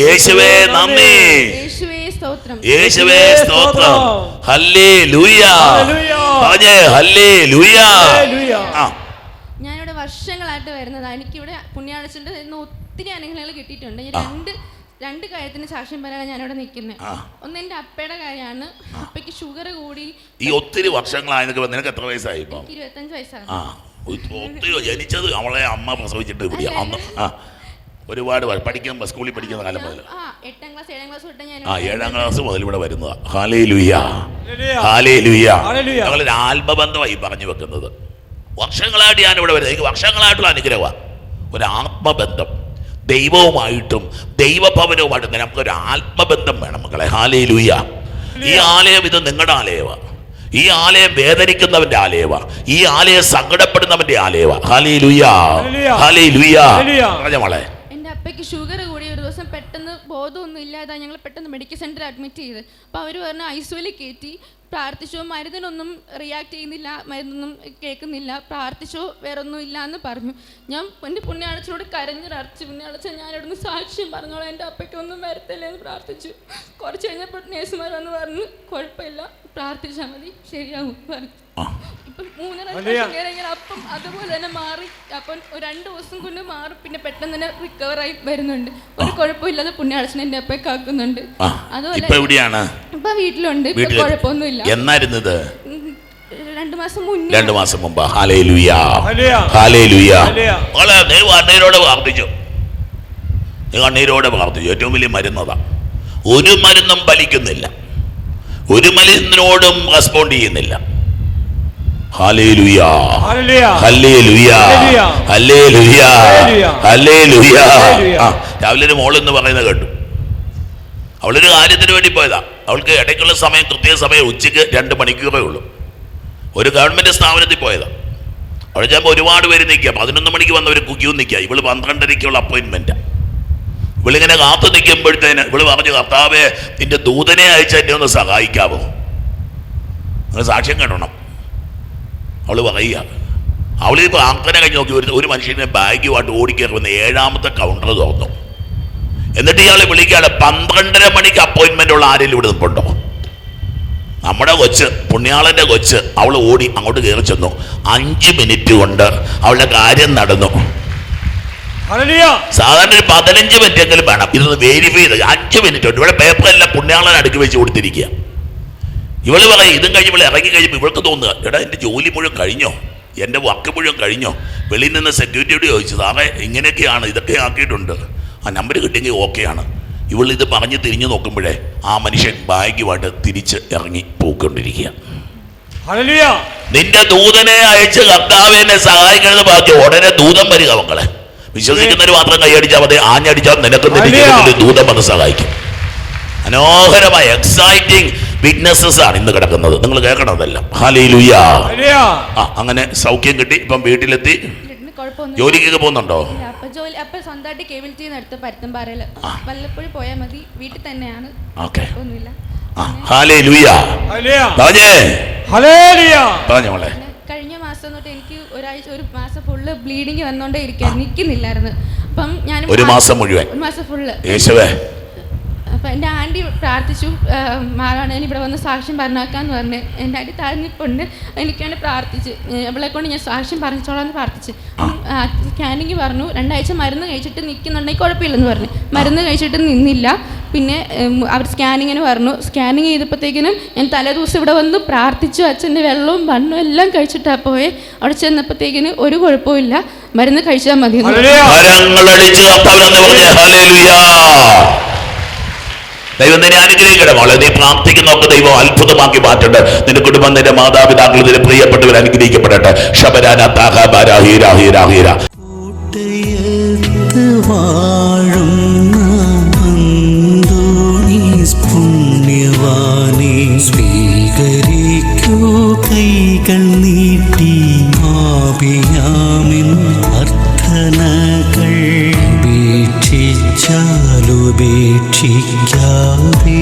യേശുവേ നന്ദി. യേശുവേ സ്തോത്രം. യേശുവേ സ്തോത്രം. ഹല്ലേ ലൂയ ഹല്ലേലൂയ. പറഞ്ഞേ ഹല്ലേ ലൂയ ഞാനിവിടെ വർഷങ്ങളായിട്ട് വരുന്നതാണ് എനിക്കിവിടെ പുണ്യാളച്ചന്റെ നിന്ന് ഒത്തിരി അനുഗ്രഹങ്ങൾ കിട്ടിയിട്ടുണ്ട്. ഞാൻ രണ്ട് രണ്ട് കാര്യത്തിന് സാക്ഷ്യം പറയാനാണ് ഞാനിവിടെ നിൽക്കുന്നത്. ഒന്ന് എന്റെ അപ്പയുടെ കാര്യമാണ്. അപ്പയ്ക്ക് ഷുഗർ കൂടി. ഈ ഒത്തിരി വർഷങ്ങളായതൊക്കെ നിനക്ക് എത്ര വയസ്സായി ഇരുപത്തഞ്ച് വയസ്സാണ്. ഒത്തിരി ജനിച്ചത് അവളെ അമ്മ പ്രസവിച്ചിട്ട് ഇവിടെ അന്ന് ആ. ഒരുപാട് പഠിക്കാൻ പഠിക്കുമ്പോൾ സ്കൂളിൽ പഠിക്കുന്ന കാലം മുതൽ ആ ഏഴാം ക്ലാസ് മുതൽ ഇവിടെ വരുന്നതാ. ഹാലേ ലുയ്യ ഹല്ലേലൂയ. ഹാലേ ലുയ്യ ഞങ്ങളൊരു ആത്മബന്ധമായി പറഞ്ഞു വെക്കുന്നത്. വർഷങ്ങളായിട്ട് ഞാൻ ഇവിടെ വരുന്നത് എനിക്ക് വർഷങ്ങളായിട്ടുള്ള അനുഗ്രഹമാണ് ഒരു ആത്മബന്ധം. ദൈവവുമായിട്ടും ദൈവഭവനവുമായിട്ടും നമുക്കൊരു ആത്മബന്ധം വേണം മക്കളെ. ഹാലേ ലുയ്യ ഈ ആലയം ഇത് നിങ്ങളുടെ ആലയമാണ് ഈ ആലയം വേദനിക്കുന്നവന്റെ ആലയവ. ഈ ആലയം സങ്കടപ്പെടുന്നവന്റെ ആലയവ. ഹാലേ ലുയ്യ ഹല്ലേലൂയ. ഹാലേ ലുയ്യ പറഞ്ഞ മോളെ അപ്പയ്ക്ക് ഷുഗർ കൂടി ഒരു ദിവസം പെട്ടെന്ന് ബോധമൊന്നും ഇല്ലാതെ ഞങ്ങൾ പെട്ടെന്ന് മെഡിക്കൽ സെന്ററിൽ അഡ്മിറ്റ് ചെയ്ത്. അപ്പോൾ അവർ പറഞ്ഞു ഐസുവിൽ കയറ്റി പ്രാർത്ഥിച്ചോ മരുന്നിനൊന്നും റിയാക്ട് ചെയ്യുന്നില്ല മരുന്നൊന്നും കേൾക്കുന്നില്ല പ്രാർത്ഥിച്ചോ വേറെ ഒന്നും ഇല്ല എന്ന് പറഞ്ഞു. ഞാൻ എന്റെ പുണ്യാളച്ചനോട് പുണ്യാളച്ച ഞാൻ ഇവിടുന്ന് സാക്ഷ്യം പറഞ്ഞോളാം എന്റെ അപ്പയ്ക്കൊന്നും വരത്തില്ല എന്ന് പ്രാർത്ഥിച്ചു. കുറച്ച് കഴിഞ്ഞപ്പോൾ നേഴ്സുമാർ വന്ന് പറഞ്ഞു കുഴപ്പമില്ല പ്രാർത്ഥിച്ചാൽ മതി ശരിയാവും പറഞ്ഞു. ആ ഇപ്പം മൂന്നര പ്രാവശ്യം ഇങ്ങനെ ഇങ്ങനെ അപ്പം അതുപോലെ തന്നെ മാറി. അപ്പം രണ്ട് ദിവസം കൊണ്ട് മാറി. പിന്നെ പെട്ടെന്ന് തന്നെ റിക്കവർ ആയി വരുന്നുണ്ട്. ഒരു കുഴപ്പമില്ലാതെ പുണ്യാളച്ചൻ എന്നെ അപ്പയെ കാക്കുന്നുണ്ട്. അതുപോലെ ഇപ്പൊ എവിടെയാണ്? ഇപ്പൊ വീട്ടിലുണ്ട്. ഇപ്പൊ കുഴപ്പമൊന്നുമില്ല. എന്നായിരുന്നത്? രണ്ടു മാസം മുന്നേ. രണ്ടു മാസം മുമ്പ്. കണ്ണീരോടെ പ്രാർത്ഥിച്ചു. കണ്ണീരോടെ പ്രാർത്ഥിച്ചു. ഏറ്റവും വലിയ മരുന്നതാ. ഒരു മരുന്നും ഫലിക്കുന്നില്ല. ഒരു മരുന്നിനോടും റെസ്പോണ്ട് ചെയ്യുന്നില്ല. രാവിലെ ഒരു എന്ന് പറയുന്നത് കേട്ടു. അവളൊരു കാര്യത്തിന് വേണ്ടി പോയതാ. അവൾക്ക് ഇടയ്ക്കുള്ള സമയം കൃത്യ സമയം ഉച്ചയ്ക്ക് രണ്ട് മണിക്കൂറേ ഉള്ളൂ. ഒരു ഗവൺമെന്റ് സ്ഥാപനത്തിൽ പോയതാ. അവിടെ ചിലപ്പോൾ ഒരുപാട് പേര് നിൽക്കുക പതിനൊന്ന് മണിക്ക് വന്നവർ ക്യൂ നിൽക്കുക ഇവൾ പന്ത്രണ്ടരയ്ക്കുള്ള അപ്പോയിൻമെന്റ് ഇവളിങ്ങനെ കാത്തു നിൽക്കുമ്പോഴത്തേന് ഇവൾ പറഞ്ഞു കർത്താവേ നിന്റെ ദൂതനെ അയച്ച് എന്നെ ഒന്ന് സഹായിക്കാവോ? സാക്ഷ്യം കാണണം. അവൾ പറയുക. അവൾ അങ്ങനെ കഴിഞ്ഞ് നോക്കി ഒരു ഒരു മനുഷ്യനെ ബാഗുമായിട്ട് വന്ന് ഏഴാമത്തെ കൗണ്ടർ തുറന്നു. എന്നിട്ട് ഇയാളെ വിളിക്കുകയാണ് പന്ത്രണ്ടര മണിക്ക് അപ്പോയിൻമെന്റ് ഉള്ള ആരെങ്കിലും ഇവിടെ നിൽപ്പുണ്ടോ? നമ്മുടെ കൊച്ച് പുണ്യാളന്റെ കൊച്ച്. അവൾ ഓടി അങ്ങോട്ട് കയറി ചെന്നു. അഞ്ച് മിനിറ്റ് കൊണ്ട് അവളുടെ കാര്യം നടന്നു. സാധാരണ ഒരു പതിനഞ്ച് മിനിറ്റ് എങ്കിലും വേണം. ഇതൊന്ന് വെരിഫൈ ചെയ്ത് അഞ്ച് മിനിറ്റ് ഉണ്ട് ഇവിടെ പേപ്പർ എല്ലാം പുണ്യാളൻ അടുക്കി വെച്ച് കൊടുത്തിരിക്കുക. ഇവൾ പറയും ഇതും കഴിഞ്ഞ് ഇവളെ ഇറങ്ങി കഴിയുമ്പോൾ ഇവൾക്ക് തോന്നുക എടാ എന്റെ ജോലി മുഴുവൻ കഴിഞ്ഞോ? എന്റെ വർക്ക് മുഴുവൻ കഴിഞ്ഞോ? വെളിയിൽ നിന്ന് സെക്യൂരിറ്റിയോട് ചോദിച്ചു സാറേ ഇങ്ങനെയൊക്കെയാണ് ഇതൊക്കെ ആക്കിയിട്ടുണ്ട്. ആ നമ്പർ കിട്ടിയെങ്കിൽ ഓക്കെയാണ് ഇവൾ ഇത് പറഞ്ഞ് തിരിഞ്ഞു നോക്കുമ്പോഴേ ആ മനുഷ്യൻ ബാഗുമായിട്ട് തിരിച്ച് ഇറങ്ങി പോയിക്കൊണ്ടിരിക്കുക. നിന്റെ ദൂതനെ അയച്ച് കർത്താവിനെ സഹായിക്കണമെന്ന് പറഞ്ഞു. ഉടനെ ദൂതം വരിക മക്കളെ. വിശ്വസിക്കുന്നവർ മാത്രം കൈയടിച്ചാൽ മതി ആഞ്ഞടിച്ചാൽ നിനക്ക്. ദൂതം വന്ന് സഹായിക്കും. മനോഹരമായ എക്സൈറ്റിംഗ് വിറ്റ്നസസ് ആണ് ഇന്ന് കിടക്കുന്നത്. നിങ്ങൾ കേൾക്കണതെല്ലാം. ഹല്ലേലൂയ. ആ അങ്ങനെ സൗഖ്യം കിട്ടി ഇപ്പം വീട്ടിലെത്തി. ജോലിക്കൊക്കെ പോകുന്നുണ്ടോ? ഇല്ല അപ്പൊ ജോലി അപ്പൊ സ്വന്തമായിട്ട് കേബിൾ ടി നടത്തും പരുത്തമ്പാറയിൽ വല്ലപ്പോഴും പോയാൽ മതി. വീട്ടിൽ തന്നെയാണ്. ഓക്കെ. ഒന്നുമില്ല കഴിഞ്ഞ മാസം തൊട്ട് എനിക്ക് ഒരാഴ്ച ഒരു മാസം ഫുള്ള് ബ്ലീഡിങ് വന്നോണ്ടേ ഇരിക്കാൻ നിൽക്കുന്നില്ലായിരുന്നു അപ്പം ഞാൻ ഒരു മാസം മുഴുവൻ. ഒരു മാസം ഫുള്ള് യേശുവേ. അപ്പം എന്റെ ആന്റി പ്രാർത്ഥിച്ചു മാറാണ് ഇവിടെ വന്ന് സാക്ഷ്യം പറഞ്ഞാക്കാന്ന് പറഞ്ഞ്. എന്റെ ആന്റി താഴ്ന്നിപ്പുണ്ട് എനിക്കാണ് പ്രാർത്ഥിച്ച്. അവളെ കൊണ്ട് ഞാൻ സാക്ഷ്യം പറഞ്ഞോളാം എന്ന് പ്രാർത്ഥിച്ച്. സ്കാനിങ് പറഞ്ഞു. രണ്ടാഴ്ച മരുന്ന് കഴിച്ചിട്ട് നിൽക്കുന്നുണ്ടെങ്കിൽ കുഴപ്പമില്ലെന്ന് പറഞ്ഞു. മരുന്ന് കഴിച്ചിട്ട് നിന്നില്ല. പിന്നെ അവർ സ്കാനിങ്ങിന് പറഞ്ഞു. സ്കാനിങ് ചെയ്തപ്പോഴത്തേക്കിനും ഞാൻ തലേദിവസം ഇവിടെ വന്ന് പ്രാർത്ഥിച്ചു. അച്ഛന്റെ വെള്ളവും മണ്ണും എല്ലാം കഴിച്ചിട്ടാണ് പോയെ. അവിടെ ചെന്നപ്പോഴത്തേക്കിന് ഒരു കുഴപ്പമില്ല മരുന്ന് കഴിച്ചാൽ മതി എന്ന് പറഞ്ഞു. ഹല്ലേലൂയ. കരങ്ങളടിച്ച് കർത്താവിനെന്ന് പറഞ്ഞ ഹല്ലേലൂയ ദൈവം നിന്നെ അനുഗ്രഹിക്കട്ടെ. മോളെ നീ പ്രാർത്ഥിക്കുന്നൊക്കെ ദൈവം അത്ഭുതമാക്കി മാറ്റട്ടെ നിന്റെ കുടുംബം നിന്റെ മാതാപിതാക്കൾ നിന്റെ പ്രിയപ്പെട്ടവർ അനുഗ്രഹിക്കപ്പെടട്ടെ. ശബരാന be ഉപേക്ഷിച്ചാലുപേക്ഷിക്കാതെ